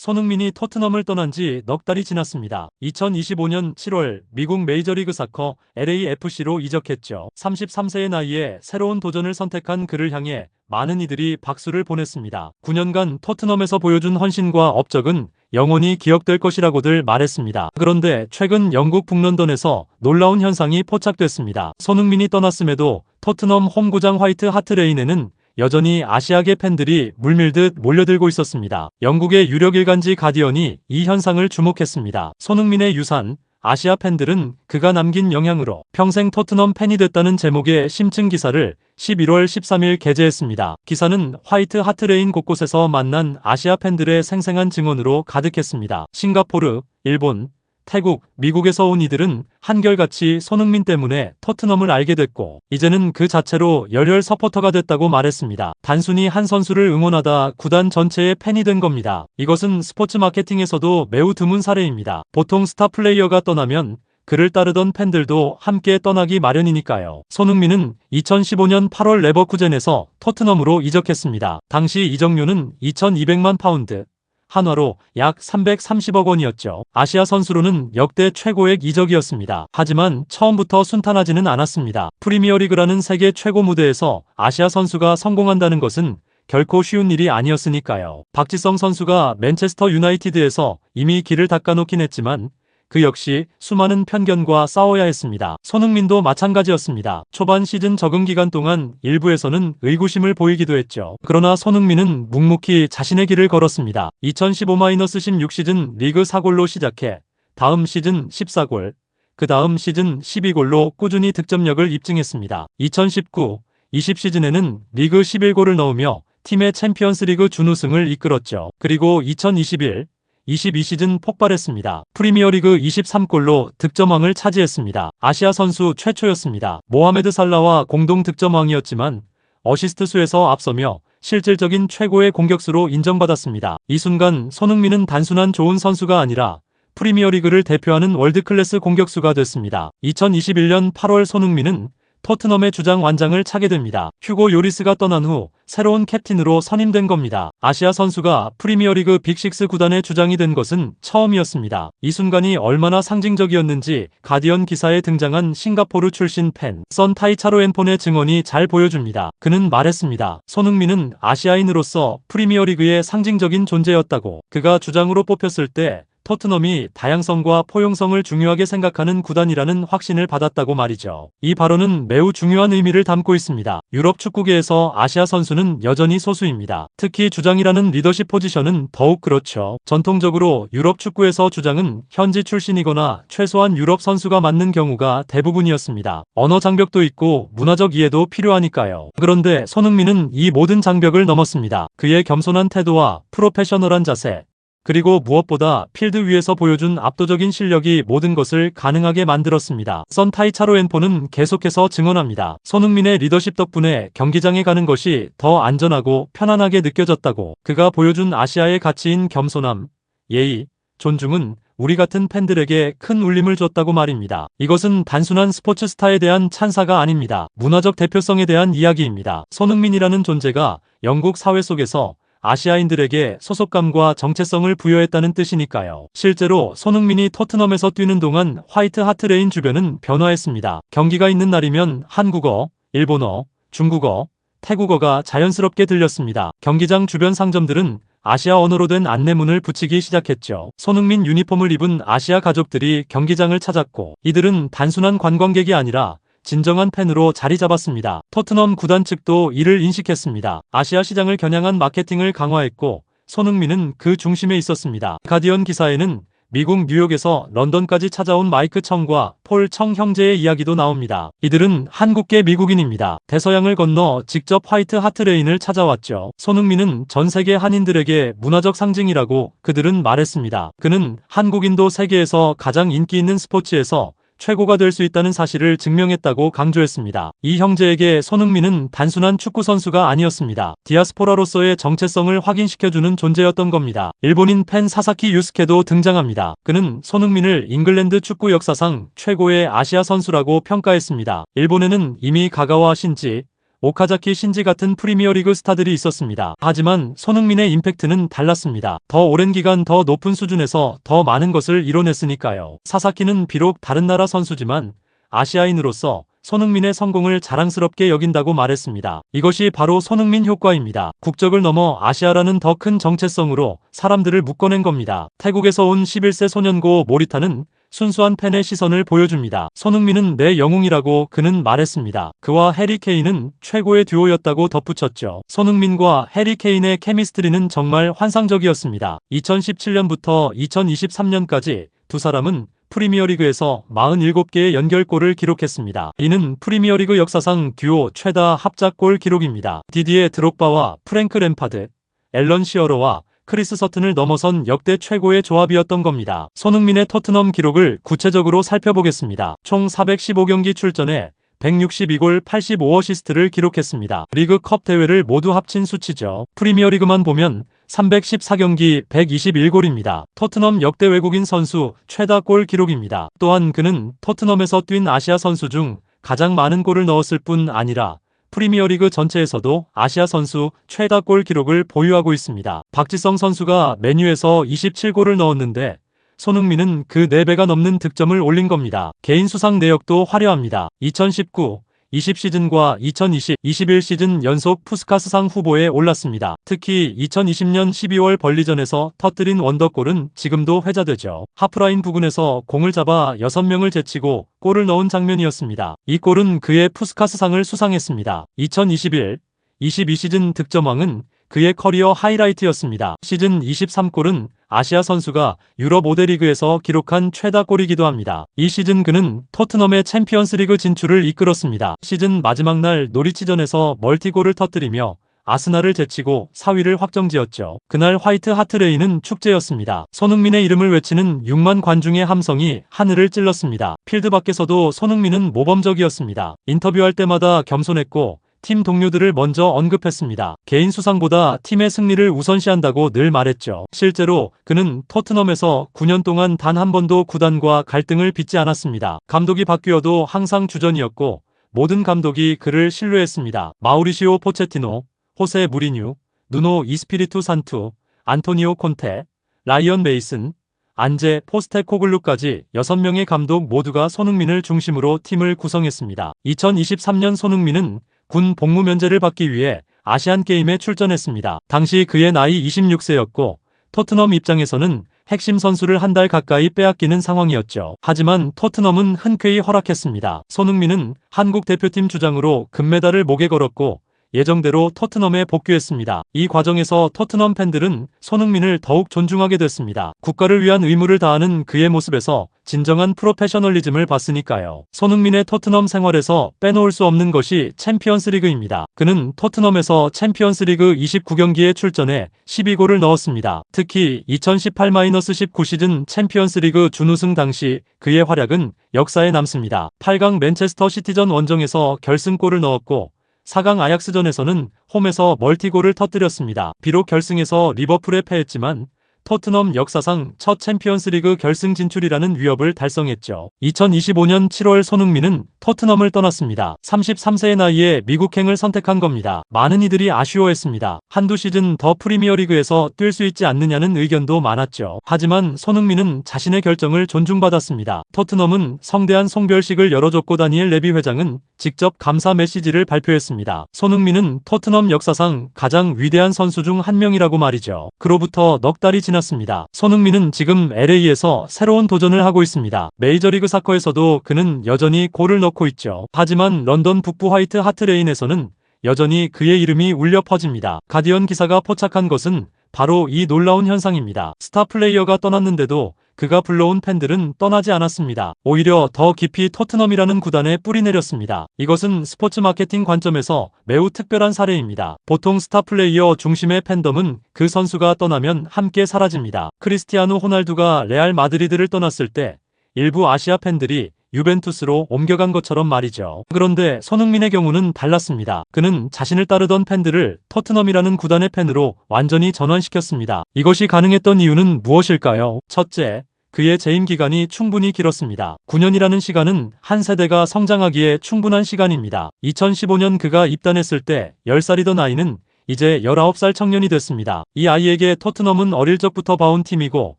손흥민이 토트넘을 떠난 지 넉 달이 지났습니다. 2025년 7월 미국 메이저리그 사커 LAFC로 이적했죠. 33세의 나이에 새로운 도전을 선택한 그를 향해 많은 이들이 박수를 보냈습니다. 9년간 토트넘에서 보여준 헌신과 업적은 영원히 기억될 것이라고들 말했습니다. 그런데 최근 영국 북런던에서 놀라운 현상이 포착됐습니다. 손흥민이 떠났음에도 토트넘 홈구장 화이트 하트레인에는 여전히 아시아계 팬들이 물밀듯 몰려들고 있었습니다. 영국의 유력 일간지 가디언이 이 현상을 주목했습니다. 손흥민의 유산, 아시아 팬들은 그가 남긴 영향으로 평생 토트넘 팬이 됐다는 제목의 심층 기사를 11월 13일 게재했습니다. 기사는 화이트 하트레인 곳곳에서 만난 아시아 팬들의 생생한 증언으로 가득했습니다. 싱가포르, 일본, 태국, 미국에서 온 이들은 한결같이 손흥민 때문에 토트넘을 알게 됐고 이제는 그 자체로 열혈 서포터가 됐다고 말했습니다. 단순히 한 선수를 응원하다 구단 전체의 팬이 된 겁니다. 이것은 스포츠 마케팅에서도 매우 드문 사례입니다. 보통 스타 플레이어가 떠나면 그를 따르던 팬들도 함께 떠나기 마련이니까요. 손흥민은 2015년 8월 레버쿠젠에서 토트넘으로 이적했습니다. 당시 이적료는 2,200만 파운드, 한화로 약 330억 원이었죠. 아시아 선수로는 역대 최고액 이적이었습니다. 하지만 처음부터 순탄하지는 않았습니다. 프리미어리그라는 세계 최고 무대에서 아시아 선수가 성공한다는 것은 결코 쉬운 일이 아니었으니까요. 박지성 선수가 맨체스터 유나이티드에서 이미 길을 닦아놓긴 했지만 그 역시 수많은 편견과 싸워야 했습니다. 손흥민도 마찬가지였습니다. 초반 시즌 적응 기간 동안 일부에서는 의구심을 보이기도 했죠. 그러나 손흥민은 묵묵히 자신의 길을 걸었습니다. 2015-16 시즌 리그 4골로 시작해 다음 시즌 14골, 그 다음 시즌 12골로 꾸준히 득점력을 입증했습니다. 2019, 20 시즌에는 리그 11골을 넣으며 팀의 챔피언스리그 준우승을 이끌었죠. 그리고 2021, 22시즌 폭발했습니다. 프리미어리그 23골로 득점왕을 차지했습니다. 아시아 선수 최초였습니다. 모하메드 살라와 공동 득점왕이었지만 어시스트 수에서 앞서며 실질적인 최고의 공격수로 인정받았습니다. 이 순간 손흥민은 단순한 좋은 선수가 아니라 프리미어리그를 대표하는 월드클래스 공격수가 됐습니다. 2021년 8월 손흥민은 토트넘의 주장 완장을 차게 됩니다. 휴고 요리스가 떠난 후 새로운 캡틴으로 선임된 겁니다. 아시아 선수가 프리미어리그 빅6 구단의 주장이 된 것은 처음이었습니다. 이 순간이 얼마나 상징적이었는지 가디언 기사에 등장한 싱가포르 출신 팬, 선 타이 차로 앤폰의 증언이 잘 보여줍니다. 그는 말했습니다. 손흥민은 아시아인으로서 프리미어리그의 상징적인 존재였다고. 그가 주장으로 뽑혔을 때 토트넘이 다양성과 포용성을 중요하게 생각하는 구단이라는 확신을 받았다고 말이죠. 이 발언은 매우 중요한 의미를 담고 있습니다. 유럽 축구계에서 아시아 선수는 여전히 소수입니다. 특히 주장이라는 리더십 포지션은 더욱 그렇죠. 전통적으로 유럽 축구에서 주장은 현지 출신이거나 최소한 유럽 선수가 맡는 경우가 대부분이었습니다. 언어 장벽도 있고 문화적 이해도 필요하니까요. 그런데 손흥민은 이 모든 장벽을 넘었습니다. 그의 겸손한 태도와 프로페셔널한 자세, 그리고 무엇보다 필드 위에서 보여준 압도적인 실력이 모든 것을 가능하게 만들었습니다. 선타이 차로 앤포는 계속해서 증언합니다. 손흥민의 리더십 덕분에 경기장에 가는 것이 더 안전하고 편안하게 느껴졌다고 그가 보여준 아시아의 가치인 겸손함, 예의, 존중은 우리 같은 팬들에게 큰 울림을 줬다고 말입니다. 이것은 단순한 스포츠 스타에 대한 찬사가 아닙니다. 문화적 대표성에 대한 이야기입니다. 손흥민이라는 존재가 영국 사회 속에서 아시아인들에게 소속감과 정체성을 부여했다는 뜻이니까요. 실제로 손흥민이 토트넘에서 뛰는 동안 화이트 하트레인 주변은 변화했습니다. 경기가 있는 날이면 한국어, 일본어, 중국어, 태국어가 자연스럽게 들렸습니다. 경기장 주변 상점들은 아시아 언어로 된 안내문을 붙이기 시작했죠. 손흥민 유니폼을 입은 아시아 가족들이 경기장을 찾았고 이들은 단순한 관광객이 아니라 진정한 팬으로 자리 잡았습니다. 토트넘 구단 측도 이를 인식했습니다. 아시아 시장을 겨냥한 마케팅을 강화했고 손흥민은 그 중심에 있었습니다. 가디언 기사에는 미국 뉴욕에서 런던까지 찾아온 마이크 청과 폴 청 형제의 이야기도 나옵니다. 이들은 한국계 미국인입니다. 대서양을 건너 직접 화이트 하트레인을 찾아왔죠. 손흥민은 전 세계 한인들에게 문화적 상징이라고 그들은 말했습니다. 그는 한국인도 세계에서 가장 인기 있는 스포츠에서 최고가 될 수 있다는 사실을 증명했다고 강조했습니다. 이 형제에게 손흥민은 단순한 축구 선수가 아니었습니다. 디아스포라로서의 정체성을 확인시켜주는 존재였던 겁니다. 일본인 팬 사사키 유스케도 등장합니다. 그는 손흥민을 잉글랜드 축구 역사상 최고의 아시아 선수라고 평가했습니다. 일본에는 이미 가가와 신지, 오카자키 신지 같은 프리미어리그 스타들이 있었습니다. 하지만 손흥민의 임팩트는 달랐습니다. 더 오랜 기간 더 높은 수준에서 더 많은 것을 이뤄냈으니까요. 사사키는 비록 다른 나라 선수지만 아시아인으로서 손흥민의 성공을 자랑스럽게 여긴다고 말했습니다. 이것이 바로 손흥민 효과입니다. 국적을 넘어 아시아라는 더 큰 정체성으로 사람들을 묶어낸 겁니다. 태국에서 온 11세 소년고 모리타는 순수한 팬의 시선을 보여줍니다. 손흥민은 내 영웅이라고 그는 말했습니다. 그와 해리 케인은 최고의 듀오였다고 덧붙였죠. 손흥민과 해리 케인의 케미스트리는 정말 환상적이었습니다. 2017년부터 2023년까지 두 사람은 프리미어리그에서 47개의 연결골을 기록했습니다. 이는 프리미어리그 역사상 듀오 최다 합작골 기록입니다. 디디에 드록바와 프랭크 램파드, 앨런 시어로와 크리스 서튼을 넘어선 역대 최고의 조합이었던 겁니다. 손흥민의 토트넘 기록을 구체적으로 살펴보겠습니다. 총 415경기 출전에 162골 85어시스트를 기록했습니다. 리그컵 대회를 모두 합친 수치죠. 프리미어리그만 보면 314경기 121골입니다. 토트넘 역대 외국인 선수 최다 골 기록입니다. 또한 그는 토트넘에서 뛴 아시아 선수 중 가장 많은 골을 넣었을 뿐 아니라 프리미어리그 전체에서도 아시아 선수 최다 골 기록을 보유하고 있습니다. 박지성 선수가 메뉴에서 27골을 넣었는데 손흥민은 그 4배가 넘는 득점을 올린 겁니다. 개인 수상 내역도 화려합니다. 2019, 20 시즌과 2020, 21 시즌 연속 푸스카스상 후보에 올랐습니다. 특히 2020년 12월 벌리전에서 터뜨린 원더골은 지금도 회자되죠. 하프라인 부근에서 공을 잡아 6명을 제치고 골을 넣은 장면이었습니다. 이 골은 그의 푸스카스상을 수상했습니다. 2021, 22 시즌 득점왕은 그의 커리어 하이라이트였습니다. 시즌 23골은 아시아 선수가 유럽 5대 리그에서 기록한 최다 골이기도 합니다. 이 시즌 그는 토트넘의 챔피언스 리그 진출을 이끌었습니다. 시즌 마지막 날 노리치전에서 멀티골을 터뜨리며 아스날을 제치고 4위를 확정지었죠. 그날 화이트 하트레이는 축제였습니다. 손흥민의 이름을 외치는 6만 관중의 함성이 하늘을 찔렀습니다. 필드 밖에서도 손흥민은 모범적이었습니다. 인터뷰할 때마다 겸손했고 팀 동료들을 먼저 언급했습니다. 개인 수상보다 팀의 승리를 우선시한다고 늘 말했죠. 실제로 그는 토트넘에서 9년 동안 단 한 번도 구단과 갈등을 빚지 않았습니다. 감독이 바뀌어도 항상 주전이었고 모든 감독이 그를 신뢰했습니다. 마우리시오 포체티노, 호세 무리뉴, 누노 이스피리투 산투, 안토니오 콘테, 라이언 메이슨, 안제 포스테코글루까지 6명의 감독 모두가 손흥민을 중심으로 팀을 구성했습니다. 2023년 손흥민은 군 복무 면제를 받기 위해 아시안 게임에 출전했습니다. 당시 그의 나이 26세였고 토트넘 입장에서는 핵심 선수를 한 달 가까이 빼앗기는 상황이었죠. 하지만 토트넘은 흔쾌히 허락했습니다. 손흥민은 한국 대표팀 주장으로 금메달을 목에 걸었고 예정대로 토트넘에 복귀했습니다. 이 과정에서 토트넘 팬들은 손흥민을 더욱 존중하게 됐습니다. 국가를 위한 의무를 다하는 그의 모습에서 진정한 프로페셔널리즘을 봤으니까요. 손흥민의 토트넘 생활에서 빼놓을 수 없는 것이 챔피언스 리그입니다. 그는 토트넘에서 챔피언스 리그 29경기에 출전해 12골을 넣었습니다. 특히 2018-19 시즌 챔피언스 리그 준우승 당시 그의 활약은 역사에 남습니다. 8강 맨체스터 시티전 원정에서 결승골을 넣었고 4강 아약스전에서는 홈에서 멀티골을 터뜨렸습니다. 비록 결승에서 리버풀에 패했지만 토트넘 역사상 첫 챔피언스리그 결승 진출이라는 위협을 달성했죠. 2025년 7월 손흥민은 토트넘을 떠났습니다. 33세의 나이에 미국행을 선택한 겁니다. 많은 이들이 아쉬워했습니다. 한두 시즌 더 프리미어리그에서 뛸 수 있지 않느냐는 의견도 많았죠. 하지만 손흥민은 자신의 결정을 존중받았습니다. 토트넘은 성대한 송별식을 열어줬고 다니엘 레비 회장은 직접 감사 메시지를 발표했습니다. 손흥민은 토트넘 역사상 가장 위대한 선수 중 한 명이라고 말이죠. 그로부터 넉 달이 지났습니다. 손흥민은 지금 LA에서 새로운 도전을 하고 있습니다. 메이저리그 사커에서도 그는 여전히 골을 넣고 있죠. 하지만 런던 북부 화이트 하트레인에서는 여전히 그의 이름이 울려 퍼집니다. 가디언 기사가 포착한 것은 바로 이 놀라운 현상입니다. 스타 플레이어가 떠났는데도 그가 불러온 팬들은 떠나지 않았습니다. 오히려 더 깊이 토트넘이라는 구단에 뿌리 내렸습니다. 이것은 스포츠 마케팅 관점에서 매우 특별한 사례입니다. 보통 스타 플레이어 중심의 팬덤은 그 선수가 떠나면 함께 사라집니다. 크리스티아노 호날두가 레알 마드리드를 떠났을 때 일부 아시아 팬들이 유벤투스로 옮겨간 것처럼 말이죠. 그런데 손흥민의 경우는 달랐습니다. 그는 자신을 따르던 팬들을 토트넘이라는 구단의 팬으로 완전히 전환시켰습니다. 이것이 가능했던 이유는 무엇일까요? 첫째, 그의 재임 기간이 충분히 길었습니다. 9년이라는 시간은 한 세대가 성장하기에 충분한 시간입니다. 2015년 그가 입단했을 때 10살이던 아이는 이제 19살 청년이 됐습니다. 이 아이에게 토트넘은 어릴 적부터 봐온 팀이고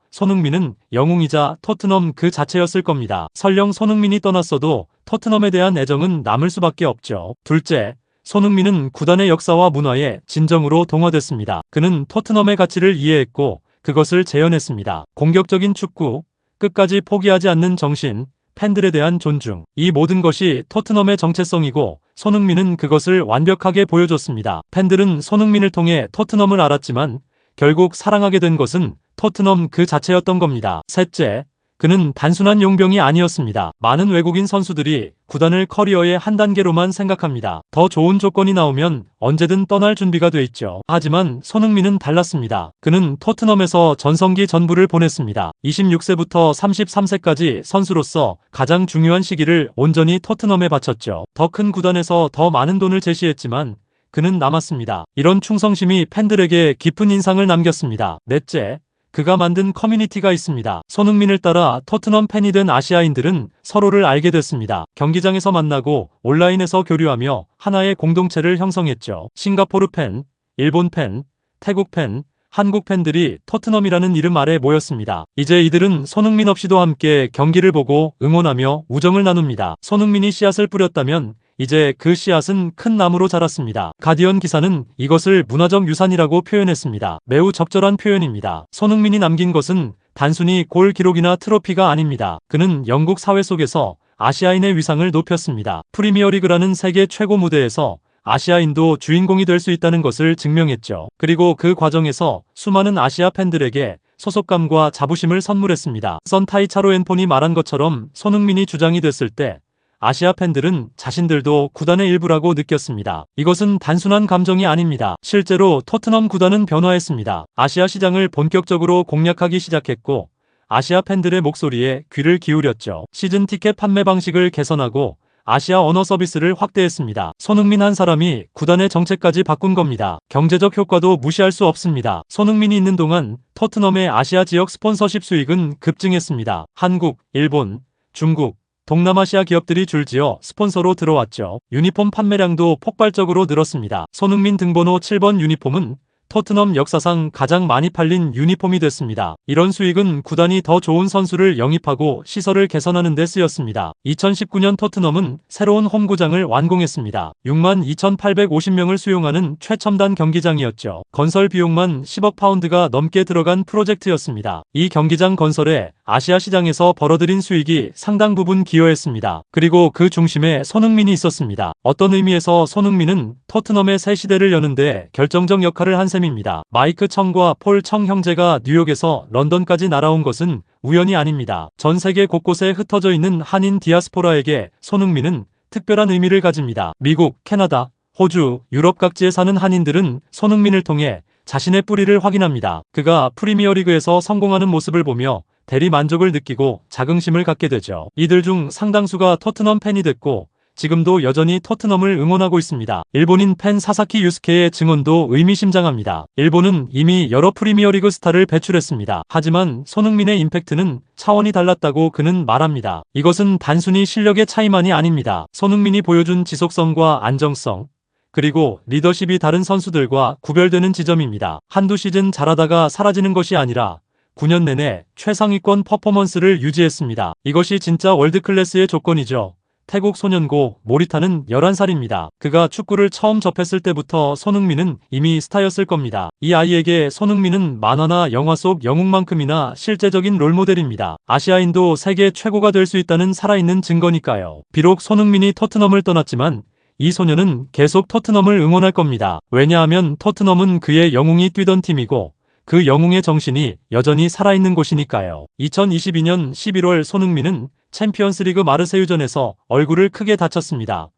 손흥민은 영웅이자 토트넘 그 자체였을 겁니다. 설령 손흥민이 떠났어도 토트넘에 대한 애정은 남을 수밖에 없죠. 둘째, 손흥민은 구단의 역사와 문화에 진정으로 동화됐습니다. 그는 토트넘의 가치를 이해했고 그것을 재현했습니다. 공격적인 축구, 끝까지 포기하지 않는 정신, 팬들에 대한 존중. 이 모든 것이 토트넘의 정체성이고 손흥민은 그것을 완벽하게 보여줬습니다. 팬들은 손흥민을 통해 토트넘을 알았지만 결국 사랑하게 된 것은 토트넘 그 자체였던 겁니다. 셋째, 그는 단순한 용병이 아니었습니다. 많은 외국인 선수들이 구단을 커리어의 한 단계로만 생각합니다. 더 좋은 조건이 나오면 언제든 떠날 준비가 돼 있죠. 하지만 손흥민은 달랐습니다. 그는 토트넘에서 전성기 전부를 보냈습니다. 26세부터 33세까지 선수로서 가장 중요한 시기를 온전히 토트넘에 바쳤죠. 더 큰 구단에서 더 많은 돈을 제시했지만 그는 남았습니다. 이런 충성심이 팬들에게 깊은 인상을 남겼습니다. 넷째, 그가 만든 커뮤니티가 있습니다. 손흥민을 따라 토트넘 팬이 된 아시아인들은 서로를 알게 됐습니다. 경기장에서 만나고 온라인에서 교류하며 하나의 공동체를 형성했죠. 싱가포르 팬, 일본 팬, 태국 팬, 한국 팬들이 토트넘이라는 이름 아래 모였습니다. 이제 이들은 손흥민 없이도 함께 경기를 보고 응원하며 우정을 나눕니다. 손흥민이 씨앗을 뿌렸다면 이제 그 씨앗은 큰 나무로 자랐습니다. 가디언 기사는 이것을 문화적 유산이라고 표현했습니다. 매우 적절한 표현입니다. 손흥민이 남긴 것은 단순히 골 기록이나 트로피가 아닙니다. 그는 영국 사회 속에서 아시아인의 위상을 높였습니다. 프리미어리그라는 세계 최고 무대에서 아시아인도 주인공이 될 수 있다는 것을 증명했죠. 그리고 그 과정에서 수많은 아시아 팬들에게 소속감과 자부심을 선물했습니다. 선타이 차로 앤폰이 말한 것처럼 손흥민이 주장이 됐을 때 아시아 팬들은 자신들도 구단의 일부라고 느꼈습니다. 이것은 단순한 감정이 아닙니다. 실제로 토트넘 구단은 변화했습니다. 아시아 시장을 본격적으로 공략하기 시작했고 아시아 팬들의 목소리에 귀를 기울였죠. 시즌 티켓 판매 방식을 개선하고 아시아 언어 서비스를 확대했습니다. 손흥민 한 사람이 구단의 정책까지 바꾼 겁니다. 경제적 효과도 무시할 수 없습니다. 손흥민이 있는 동안 토트넘의 아시아 지역 스폰서십 수익은 급증했습니다. 한국, 일본, 중국, 동남아시아 기업들이 줄지어 스폰서로 들어왔죠. 유니폼 판매량도 폭발적으로 늘었습니다. 손흥민 등번호 7번 유니폼은 토트넘 역사상 가장 많이 팔린 유니폼이 됐습니다. 이런 수익은 구단이 더 좋은 선수를 영입하고 시설을 개선하는 데 쓰였습니다. 2019년 토트넘은 새로운 홈구장을 완공했습니다. 6만 2,850명을 수용하는 최첨단 경기장이었죠. 건설 비용만 10억 파운드가 넘게 들어간 프로젝트였습니다. 이 경기장 건설에 아시아 시장에서 벌어들인 수익이 상당 부분 기여했습니다. 그리고 그 중심에 손흥민이 있었습니다. 어떤 의미에서 손흥민은 토트넘의 새 시대를 여는데 결정적 역할을 한 셈입니다. 마이크 청과 폴 청 형제가 뉴욕에서 런던까지 날아온 것은 우연이 아닙니다. 전 세계 곳곳에 흩어져 있는 한인 디아스포라에게 손흥민은 특별한 의미를 가집니다. 미국, 캐나다, 호주, 유럽 각지에 사는 한인들은 손흥민을 통해 자신의 뿌리를 확인합니다. 그가 프리미어리그에서 성공하는 모습을 보며 대리 만족을 느끼고 자긍심을 갖게 되죠. 이들 중 상당수가 토트넘 팬이 됐고 지금도 여전히 토트넘을 응원하고 있습니다. 일본인 팬 사사키 유스케의 증언도 의미심장합니다. 일본은 이미 여러 프리미어리그 스타를 배출했습니다. 하지만 손흥민의 임팩트는 차원이 달랐다고 그는 말합니다. 이것은 단순히 실력의 차이만이 아닙니다. 손흥민이 보여준 지속성과 안정성, 그리고 리더십이 다른 선수들과 구별되는 지점입니다. 한두 시즌 잘하다가 사라지는 것이 아니라 9년 내내 최상위권 퍼포먼스를 유지했습니다. 이것이 진짜 월드클래스의 조건이죠. 태국 소년고 모리타는 11살입니다. 그가 축구를 처음 접했을 때부터 손흥민은 이미 스타였을 겁니다. 이 아이에게 손흥민은 만화나 영화 속 영웅만큼이나 실제적인 롤모델입니다. 아시아인도 세계 최고가 될 수 있다는 살아있는 증거니까요. 비록 손흥민이 토트넘을 떠났지만 이 소녀는 계속 토트넘을 응원할 겁니다. 왜냐하면 토트넘은 그의 영웅이 뛰던 팀이고 그 영웅의 정신이 여전히 살아있는 곳이니까요. 2022년 11월 손흥민은 챔피언스리그 마르세유전에서 얼굴을 크게 다쳤습니다.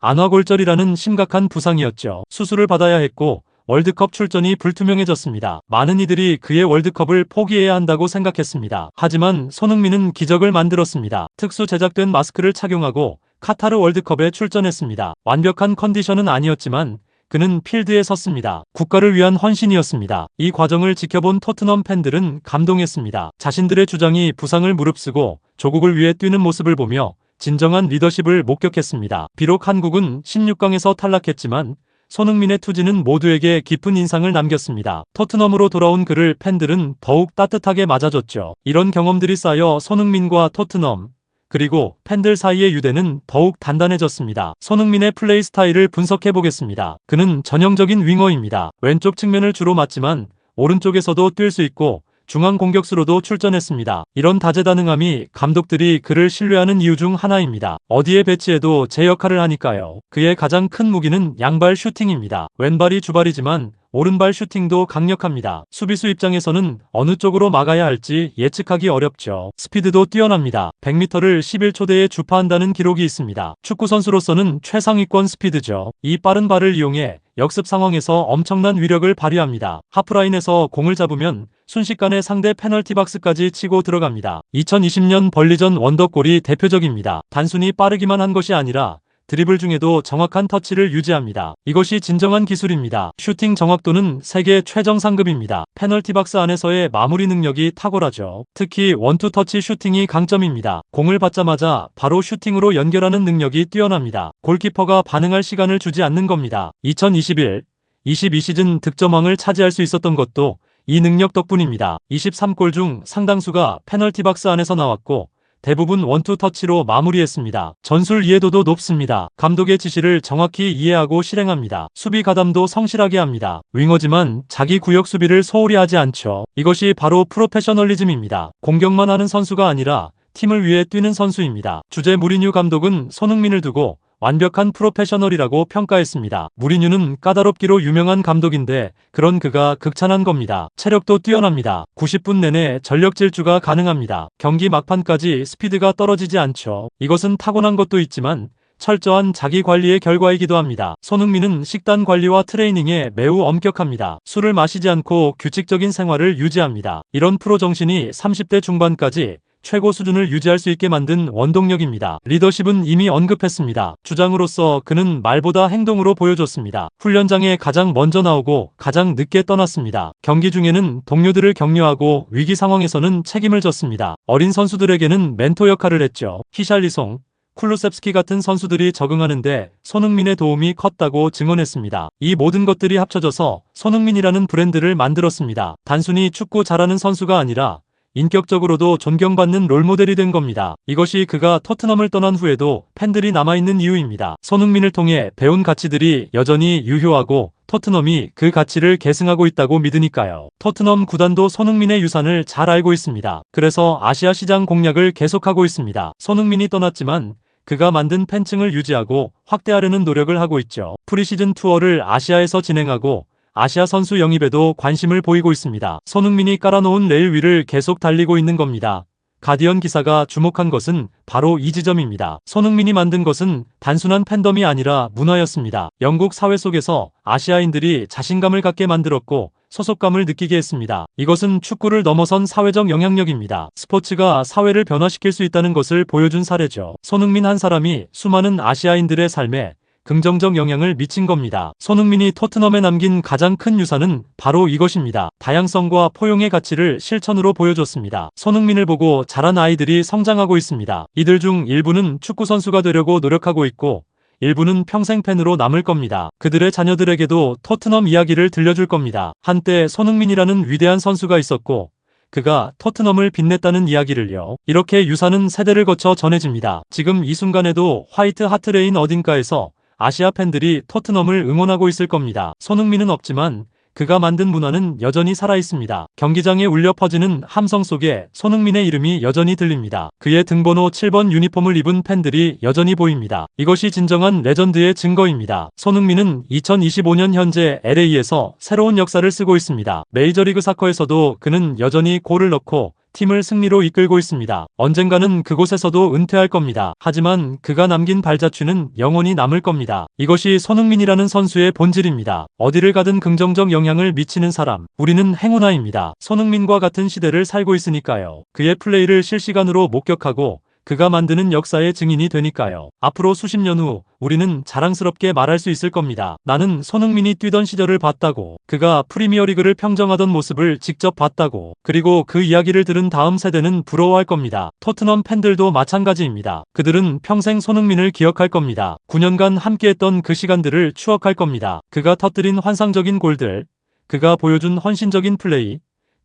안화골절이라는 심각한 부상이었죠. 수술을 받아야 했고 월드컵 출전이 불투명해졌습니다. 많은 이들이 그의 월드컵을 포기해야 한다고 생각했습니다. 하지만 손흥민은 기적을 만들었습니다. 특수 제작된 마스크를 착용하고 카타르 월드컵에 출전했습니다. 완벽한 컨디션은 아니었지만 그는 필드에 섰습니다. 국가를 위한 헌신이었습니다. 이 과정을 지켜본 토트넘 팬들은 감동했습니다. 자신들의 주장이 부상을 무릅쓰고 조국을 위해 뛰는 모습을 보며 진정한 리더십을 목격했습니다. 비록 한국은 16강에서 탈락했지만 손흥민의 투지는 모두에게 깊은 인상을 남겼습니다. 토트넘으로 돌아온 그를 팬들은 더욱 따뜻하게 맞아줬죠. 이런 경험들이 쌓여 손흥민과 토트넘, 그리고 팬들 사이의 유대는 더욱 단단해졌습니다. 손흥민의 플레이 스타일을 분석해 보겠습니다. 그는 전형적인 윙어입니다. 왼쪽 측면을 주로 맡지만 오른쪽에서도 뛸 수 있고 중앙 공격수로도 출전했습니다. 이런 다재다능함이 감독들이 그를 신뢰하는 이유 중 하나입니다. 어디에 배치해도 제 역할을 하니까요. 그의 가장 큰 무기는 양발 슈팅입니다. 왼발이 주발이지만 오른발 슈팅도 강력합니다. 수비수 입장에서는 어느 쪽으로 막아야 할지 예측하기 어렵죠. 스피드도 뛰어납니다. 100m를 11초대에 주파한다는 기록이 있습니다. 축구 선수로서는 최상위권 스피드죠. 이 빠른 발을 이용해 역습 상황에서 엄청난 위력을 발휘합니다. 하프라인에서 공을 잡으면 순식간에 상대 페널티 박스까지 치고 들어갑니다. 2020년 벌리전 원더골이 대표적입니다. 단순히 빠르기만 한 것이 아니라 드리블 중에도 정확한 터치를 유지합니다. 이것이 진정한 기술입니다. 슈팅 정확도는 세계 최정 상급입니다. 페널티 박스 안에서의 마무리 능력이 탁월하죠. 특히 원투 터치 슈팅이 강점입니다. 공을 받자마자 바로 슈팅으로 연결하는 능력이 뛰어납니다. 골키퍼가 반응할 시간을 주지 않는 겁니다. 2021, 22 시즌 득점왕을 차지할 수 있었던 것도 이 능력 덕분입니다. 23골 중 상당수가 페널티 박스 안에서 나왔고 대부분 원투 터치로 마무리했습니다. 전술 이해도도 높습니다. 감독의 지시를 정확히 이해하고 실행합니다. 수비 가담도 성실하게 합니다. 윙어지만 자기 구역 수비를 소홀히 하지 않죠. 이것이 바로 프로페셔널리즘입니다. 공격만 하는 선수가 아니라 팀을 위해 뛰는 선수입니다. 주제 무리뉴 감독은 손흥민을 두고 완벽한 프로페셔널이라고 평가했습니다. 무리뉴는 까다롭기로 유명한 감독인데 그런 그가 극찬한 겁니다. 체력도 뛰어납니다. 90분 내내 전력 질주가 가능합니다. 경기 막판까지 스피드가 떨어지지 않죠. 이것은 타고난 것도 있지만 철저한 자기 관리의 결과이기도 합니다. 손흥민은 식단 관리와 트레이닝에 매우 엄격합니다. 술을 마시지 않고 규칙적인 생활을 유지합니다. 이런 프로 정신이 30대 중반까지 최고 수준을 유지할 수 있게 만든 원동력입니다. 리더십은 이미 언급했습니다. 주장으로서 그는 말보다 행동으로 보여줬습니다. 훈련장에 가장 먼저 나오고 가장 늦게 떠났습니다. 경기 중에는 동료들을 격려하고 위기 상황에서는 책임을 졌습니다. 어린 선수들에게는 멘토 역할을 했죠. 히샬리송, 쿨루셉스키 같은 선수들이 적응하는데 손흥민의 도움이 컸다고 증언했습니다. 이 모든 것들이 합쳐져서 손흥민이라는 브랜드를 만들었습니다. 단순히 축구 잘하는 선수가 아니라 인격적으로도 존경받는 롤모델이 된 겁니다. 이것이 그가 토트넘을 떠난 후에도 팬들이 남아있는 이유입니다. 손흥민을 통해 배운 가치들이 여전히 유효하고 토트넘이 그 가치를 계승하고 있다고 믿으니까요. 토트넘 구단도 손흥민의 유산을 잘 알고 있습니다. 그래서 아시아 시장 공략을 계속하고 있습니다. 손흥민이 떠났지만 그가 만든 팬층을 유지하고 확대하려는 노력을 하고 있죠. 프리시즌 투어를 아시아에서 진행하고 아시아 선수 영입에도 관심을 보이고 있습니다. 손흥민이 깔아놓은 레일 위를 계속 달리고 있는 겁니다. 가디언 기사가 주목한 것은 바로 이 지점입니다. 손흥민이 만든 것은 단순한 팬덤이 아니라 문화였습니다. 영국 사회 속에서 아시아인들이 자신감을 갖게 만들었고 소속감을 느끼게 했습니다. 이것은 축구를 넘어선 사회적 영향력입니다. 스포츠가 사회를 변화시킬 수 있다는 것을 보여준 사례죠. 손흥민 한 사람이 수많은 아시아인들의 삶에 긍정적 영향을 미친 겁니다. 손흥민이 토트넘에 남긴 가장 큰 유산은 바로 이것입니다. 다양성과 포용의 가치를 실천으로 보여줬습니다. 손흥민을 보고 자란 아이들이 성장하고 있습니다. 이들 중 일부는 축구 선수가 되려고 노력하고 있고 일부는 평생 팬으로 남을 겁니다. 그들의 자녀들에게도 토트넘 이야기를 들려줄 겁니다. 한때 손흥민이라는 위대한 선수가 있었고 그가 토트넘을 빛냈다는 이야기를요. 이렇게 유산은 세대를 거쳐 전해집니다. 지금 이 순간에도 화이트 하트레인 어딘가에서 아시아 팬들이 토트넘을 응원하고 있을 겁니다. 손흥민은 없지만 그가 만든 문화는 여전히 살아있습니다. 경기장에 울려 퍼지는 함성 속에 손흥민의 이름이 여전히 들립니다. 그의 등번호 7번 유니폼을 입은 팬들이 여전히 보입니다. 이것이 진정한 레전드의 증거입니다. 손흥민은 2025년 현재 LA에서 새로운 역사를 쓰고 있습니다. 메이저리그 사커에서도 그는 여전히 골을 넣고 팀을 승리로 이끌고 있습니다. 언젠가는 그곳에서도 은퇴할 겁니다. 하지만 그가 남긴 발자취는 영원히 남을 겁니다. 이것이 손흥민이라는 선수의 본질입니다. 어디를 가든 긍정적 영향을 미치는 사람. 우리는 행운아입니다. 손흥민과 같은 시대를 살고 있으니까요. 그의 플레이를 실시간으로 목격하고 그가 만드는 역사의 증인이 되니까요. 앞으로 수십 년 후 우리는 자랑스럽게 말할 수 있을 겁니다. 나는 손흥민이 뛰던 시절을 봤다고. 그가 프리미어리그를 평정하던 모습을 직접 봤다고. 그리고 그 이야기를 들은 다음 세대는 부러워할 겁니다. 토트넘 팬들도 마찬가지입니다. 그들은 평생 손흥민을 기억할 겁니다. 9년간 함께했던 그 시간들을 추억할 겁니다. 그가 터뜨린 환상적인 골들, 그가 보여준 헌신적인 플레이,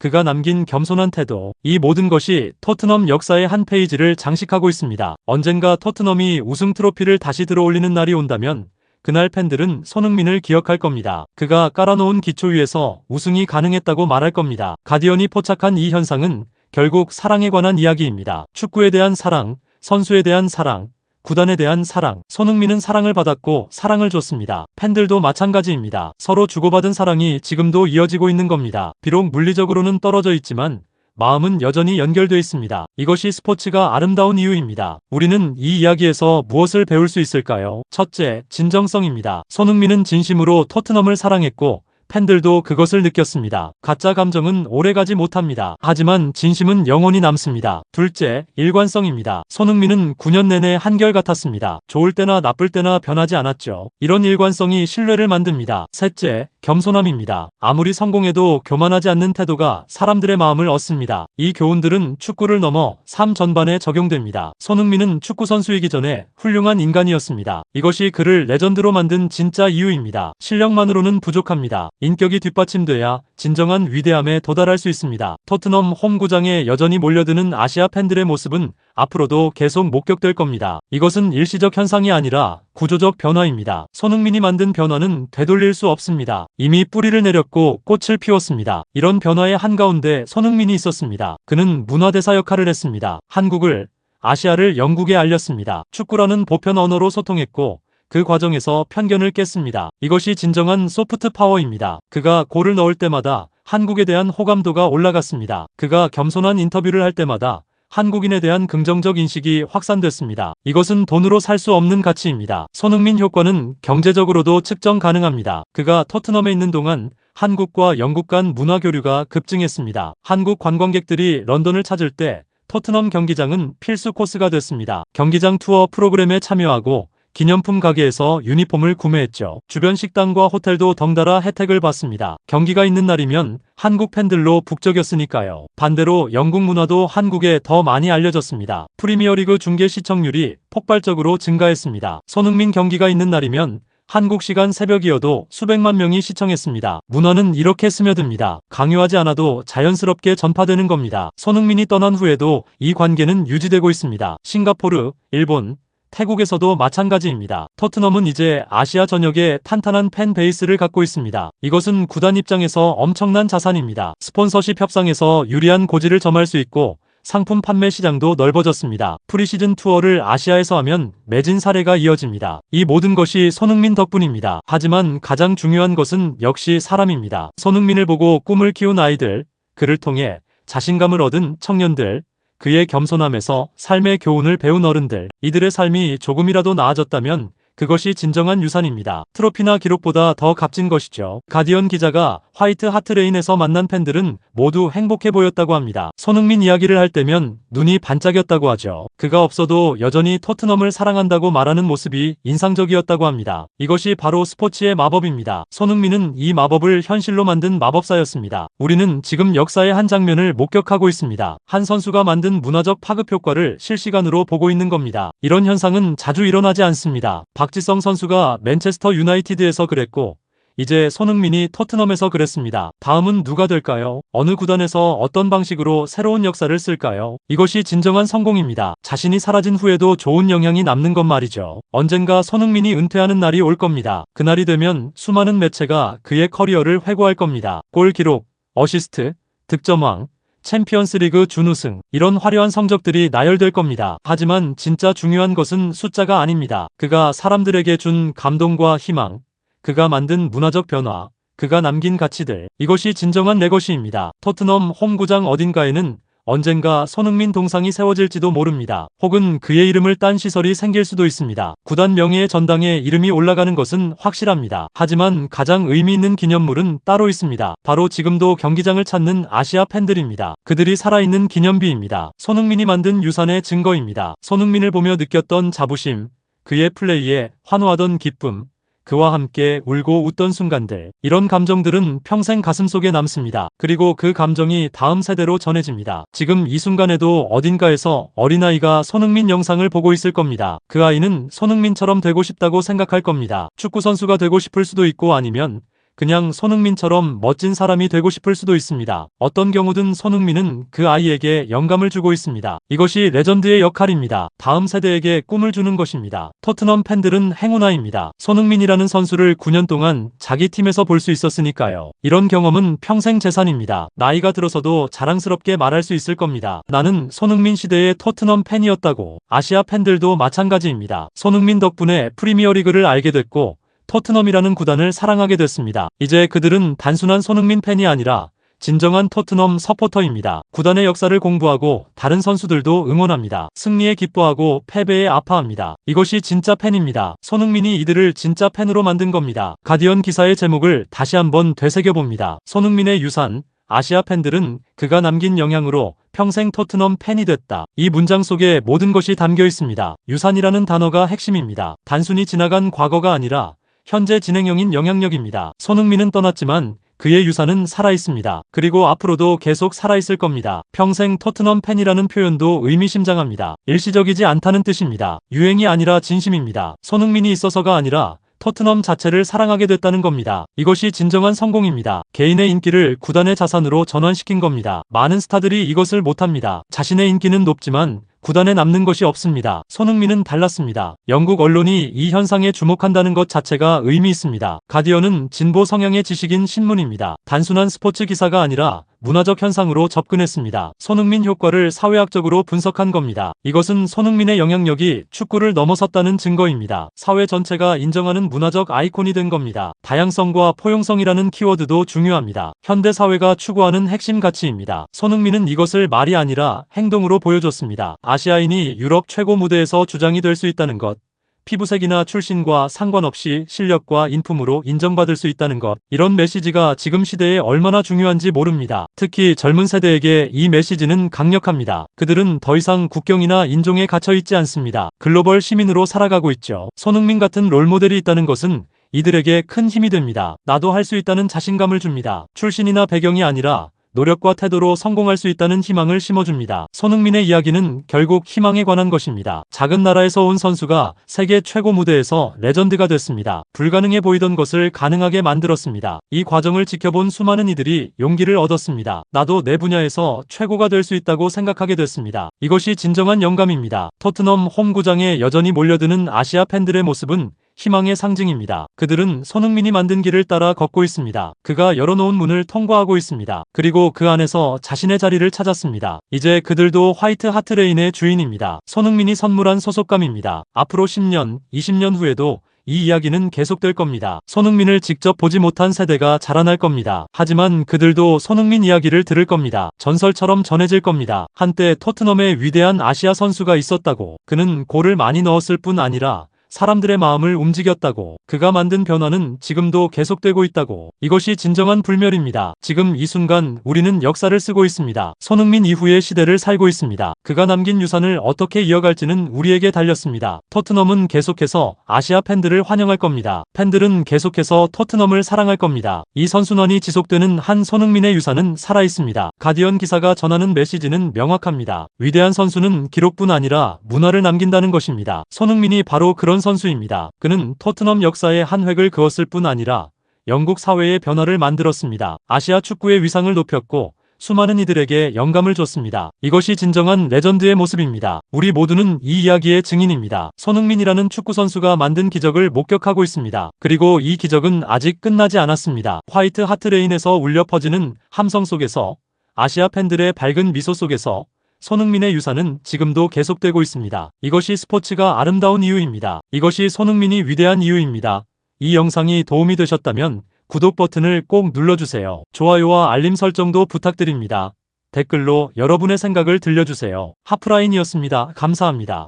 그가 남긴 겸손한 태도, 이 모든 것이 토트넘 역사의 한 페이지를 장식하고 있습니다. 언젠가 토트넘이 우승 트로피를 다시 들어올리는 날이 온다면 그날 팬들은 손흥민을 기억할 겁니다. 그가 깔아놓은 기초 위에서 우승이 가능했다고 말할 겁니다. 가디언이 포착한 이 현상은 결국 사랑에 관한 이야기입니다. 축구에 대한 사랑, 선수에 대한 사랑, 구단에 대한 사랑. 손흥민은 사랑을 받았고 사랑을 줬습니다. 팬들도 마찬가지입니다. 서로 주고받은 사랑이 지금도 이어지고 있는 겁니다. 비록 물리적으로는 떨어져 있지만 마음은 여전히 연결돼 있습니다. 이것이 스포츠가 아름다운 이유입니다. 우리는 이 이야기에서 무엇을 배울 수 있을까요? 첫째, 진정성입니다. 손흥민은 진심으로 토트넘을 사랑했고 팬들도 그것을 느꼈습니다. 가짜 감정은 오래가지 못합니다. 하지만 진심은 영원히 남습니다. 둘째, 일관성입니다. 손흥민은 9년 내내 한결같았습니다. 좋을 때나 나쁠 때나 변하지 않았죠. 이런 일관성이 신뢰를 만듭니다. 셋째, 겸손함입니다. 아무리 성공해도 교만하지 않는 태도가 사람들의 마음을 얻습니다. 이 교훈들은 축구를 넘어 삶 전반에 적용됩니다. 손흥민은 축구 선수이기 전에 훌륭한 인간이었습니다. 이것이 그를 레전드로 만든 진짜 이유입니다. 실력만으로는 부족합니다. 인격이 뒷받침돼야 진정한 위대함에 도달할 수 있습니다. 토트넘 홈구장에 여전히 몰려드는 아시아 팬들의 모습은 앞으로도 계속 목격될 겁니다. 이것은 일시적 현상이 아니라 구조적 변화입니다. 손흥민이 만든 변화는 되돌릴 수 없습니다. 이미 뿌리를 내렸고 꽃을 피웠습니다. 이런 변화의 한가운데 손흥민이 있었습니다. 그는 문화대사 역할을 했습니다. 한국을, 아시아를 영국에 알렸습니다. 축구라는 보편 언어로 소통했고 그 과정에서 편견을 깼습니다. 이것이 진정한 소프트 파워입니다. 그가 골을 넣을 때마다 한국에 대한 호감도가 올라갔습니다. 그가 겸손한 인터뷰를 할 때마다 한국인에 대한 긍정적 인식이 확산됐습니다. 이것은 돈으로 살 수 없는 가치입니다. 손흥민 효과는 경제적으로도 측정 가능합니다. 그가 토트넘에 있는 동안 한국과 영국 간 문화 교류가 급증했습니다. 한국 관광객들이 런던을 찾을 때 토트넘 경기장은 필수 코스가 됐습니다. 경기장 투어 프로그램에 참여하고 기념품 가게에서 유니폼을 구매했죠. 주변 식당과 호텔도 덩달아 혜택을 받습니다. 경기가 있는 날이면 한국 팬들로 북적였으니까요. 반대로 영국 문화도 한국에 더 많이 알려졌습니다. 프리미어리그 중계 시청률이 폭발적으로 증가했습니다. 손흥민 경기가 있는 날이면 한국 시간 새벽이어도 수백만 명이 시청했습니다. 문화는 이렇게 스며듭니다. 강요하지 않아도 자연스럽게 전파되는 겁니다. 손흥민이 떠난 후에도 이 관계는 유지되고 있습니다. 싱가포르, 일본, 태국에서도 마찬가지입니다. 토트넘은 이제 아시아 전역에 탄탄한 팬 베이스를 갖고 있습니다. 이것은 구단 입장에서 엄청난 자산입니다. 스폰서십 협상에서 유리한 고지를 점할 수 있고 상품 판매 시장도 넓어졌습니다. 프리시즌 투어를 아시아에서 하면 매진 사례가 이어집니다. 이 모든 것이 손흥민 덕분입니다. 하지만 가장 중요한 것은 역시 사람입니다. 손흥민을 보고 꿈을 키운 아이들, 그를 통해 자신감을 얻은 청년들, 그의 겸손함에서 삶의 교훈을 배운 어른들, 이들의 삶이 조금이라도 나아졌다면 그것이 진정한 유산입니다. 트로피나 기록보다 더 값진 것이죠. 가디언 기자가 화이트 하트레인에서 만난 팬들은 모두 행복해 보였다고 합니다. 손흥민 이야기를 할 때면 눈이 반짝였다고 하죠. 그가 없어도 여전히 토트넘을 사랑한다고 말하는 모습이 인상적이었다고 합니다. 이것이 바로 스포츠의 마법입니다. 손흥민은 이 마법을 현실로 만든 마법사였습니다. 우리는 지금 역사의 한 장면을 목격하고 있습니다. 한 선수가 만든 문화적 파급 효과를 실시간으로 보고 있는 겁니다. 이런 현상은 자주 일어나지 않습니다. 박지성 선수가 맨체스터 유나이티드에서 그랬고 이제 손흥민이 토트넘에서 그랬습니다. 다음은 누가 될까요? 어느 구단에서 어떤 방식으로 새로운 역사를 쓸까요? 이것이 진정한 성공입니다. 자신이 사라진 후에도 좋은 영향이 남는 것 말이죠. 언젠가 손흥민이 은퇴하는 날이 올 겁니다. 그날이 되면 수많은 매체가 그의 커리어를 회고할 겁니다. 골 기록, 어시스트, 득점왕, 챔피언스 리그 준우승 이런 화려한 성적들이 나열될 겁니다. 하지만 진짜 중요한 것은 숫자가 아닙니다. 그가 사람들에게 준 감동과 희망, 그가 만든 문화적 변화, 그가 남긴 가치들 이것이 진정한 레거시입니다. 토트넘 홈구장 어딘가에는 언젠가 손흥민 동상이 세워질지도 모릅니다. 혹은 그의 이름을 딴 시설이 생길 수도 있습니다. 구단 명예의 전당에 이름이 올라가는 것은 확실합니다. 하지만 가장 의미 있는 기념물은 따로 있습니다. 바로 지금도 경기장을 찾는 아시아 팬들입니다. 그들이 살아있는 기념비입니다. 손흥민이 만든 유산의 증거입니다. 손흥민을 보며 느꼈던 자부심, 그의 플레이에 환호하던 기쁨, 그와 함께 울고 웃던 순간들, 이런 감정들은 평생 가슴속에 남습니다. 그리고 그 감정이 다음 세대로 전해집니다. 지금 이 순간에도 어딘가에서 어린아이가 손흥민 영상을 보고 있을 겁니다. 그 아이는 손흥민처럼 되고 싶다고 생각할 겁니다. 축구선수가 되고 싶을 수도 있고 아니면 그냥 손흥민처럼 멋진 사람이 되고 싶을 수도 있습니다. 어떤 경우든 손흥민은 그 아이에게 영감을 주고 있습니다. 이것이 레전드의 역할입니다. 다음 세대에게 꿈을 주는 것입니다. 토트넘 팬들은 행운아입니다. 손흥민이라는 선수를 9년 동안 자기 팀에서 볼 수 있었으니까요. 이런 경험은 평생 재산입니다. 나이가 들어서도 자랑스럽게 말할 수 있을 겁니다. 나는 손흥민 시대의 토트넘 팬이었다고. 아시아 팬들도 마찬가지입니다. 손흥민 덕분에 프리미어리그를 알게 됐고 토트넘이라는 구단을 사랑하게 됐습니다. 이제 그들은 단순한 손흥민 팬이 아니라 진정한 토트넘 서포터입니다. 구단의 역사를 공부하고 다른 선수들도 응원합니다. 승리에 기뻐하고 패배에 아파합니다. 이것이 진짜 팬입니다. 손흥민이 이들을 진짜 팬으로 만든 겁니다. 가디언 기사의 제목을 다시 한번 되새겨봅니다. 손흥민의 유산, 아시아 팬들은 그가 남긴 영향으로 평생 토트넘 팬이 됐다. 이 문장 속에 모든 것이 담겨 있습니다. 유산이라는 단어가 핵심입니다. 단순히 지나간 과거가 아니라 현재 진행형인 영향력입니다. 손흥민은 떠났지만 그의 유산은 살아있습니다. 그리고 앞으로도 계속 살아있을 겁니다. 평생 토트넘 팬이라는 표현도 의미심장합니다. 일시적이지 않다는 뜻입니다. 유행이 아니라 진심입니다. 손흥민이 있어서가 아니라 토트넘 자체를 사랑하게 됐다는 겁니다. 이것이 진정한 성공입니다. 개인의 인기를 구단의 자산으로 전환시킨 겁니다. 많은 스타들이 이것을 못합니다. 자신의 인기는 높지만 구단에 남는 것이 없습니다. 손흥민은 달랐습니다. 영국 언론이 이 현상에 주목한다는 것 자체가 의미 있습니다. 가디언은 진보 성향의 지식인 신문입니다. 단순한 스포츠 기사가 아니라 문화적 현상으로 접근했습니다. 손흥민 효과를 사회학적으로 분석한 겁니다. 이것은 손흥민의 영향력이 축구를 넘어섰다는 증거입니다. 사회 전체가 인정하는 문화적 아이콘이 된 겁니다. 다양성과 포용성이라는 키워드도 중요합니다. 현대 사회가 추구하는 핵심 가치입니다. 손흥민은 이것을 말이 아니라 행동으로 보여줬습니다. 아시아인이 유럽 최고 무대에서 주장이 될 수 있다는 것. 피부색이나 출신과 상관없이 실력과 인품으로 인정받을 수 있다는 것. 이런 메시지가 지금 시대에 얼마나 중요한지 모릅니다. 특히 젊은 세대에게 이 메시지는 강력합니다. 그들은 더 이상 국경이나 인종에 갇혀 있지 않습니다. 글로벌 시민으로 살아가고 있죠. 손흥민 같은 롤모델이 있다는 것은 이들에게 큰 힘이 됩니다. 나도 할 수 있다는 자신감을 줍니다. 출신이나 배경이 아니라 노력과 태도로 성공할 수 있다는 희망을 심어줍니다. 손흥민의 이야기는 결국 희망에 관한 것입니다. 작은 나라에서 온 선수가 세계 최고 무대에서 레전드가 됐습니다. 불가능해 보이던 것을 가능하게 만들었습니다. 이 과정을 지켜본 수많은 이들이 용기를 얻었습니다. 나도 내 분야에서 최고가 될 수 있다고 생각하게 됐습니다. 이것이 진정한 영감입니다. 토트넘 홈구장에 여전히 몰려드는 아시아 팬들의 모습은 희망의 상징입니다. 그들은 손흥민이 만든 길을 따라 걷고 있습니다. 그가 열어놓은 문을 통과하고 있습니다. 그리고 그 안에서 자신의 자리를 찾았습니다. 이제 그들도 화이트 하트레인의 주인입니다. 손흥민이 선물한 소속감입니다. 앞으로 10년, 20년 후에도 이 이야기는 계속될 겁니다. 손흥민을 직접 보지 못한 세대가 자라날 겁니다. 하지만 그들도 손흥민 이야기를 들을 겁니다. 전설처럼 전해질 겁니다. 한때 토트넘에 위대한 아시아 선수가 있었다고. 그는 골을 많이 넣었을 뿐 아니라 사람들의 마음을 움직였다고. 그가 만든 변화는 지금도 계속되고 있다고. 이것이 진정한 불멸입니다. 지금 이 순간 우리는 역사를 쓰고 있습니다. 손흥민 이후의 시대를 살고 있습니다. 그가 남긴 유산을 어떻게 이어갈지는 우리에게 달렸습니다. 토트넘은 계속해서 아시아 팬들을 환영할 겁니다. 팬들은 계속해서 토트넘을 사랑할 겁니다. 이 선순환이 지속되는 한 손흥민의 유산은 살아있습니다. 가디언 기사가 전하는 메시지는 명확합니다. 위대한 선수는 기록뿐 아니라 문화를 남긴다는 것입니다. 손흥민이 바로 그런 선수입니다. 그는 토트넘 역사의 한 획을 그었을 뿐 아니라 영국 사회의 변화를 만들었습니다. 아시아 축구의 위상을 높였고 수많은 이들에게 영감을 줬습니다. 이것이 진정한 레전드의 모습입니다. 우리 모두는 이 이야기의 증인입니다. 손흥민이라는 축구 선수가 만든 기적을 목격하고 있습니다. 그리고 이 기적은 아직 끝나지 않았습니다. 화이트 하트레인에서 울려 퍼지는 함성 속에서 아시아 팬들의 밝은 미소 속에서 손흥민의 유산은 지금도 계속되고 있습니다. 이것이 스포츠가 아름다운 이유입니다. 이것이 손흥민이 위대한 이유입니다. 이 영상이 도움이 되셨다면 구독 버튼을 꼭 눌러주세요. 좋아요와 알림 설정도 부탁드립니다. 댓글로 여러분의 생각을 들려주세요. 하프라인이었습니다. 감사합니다.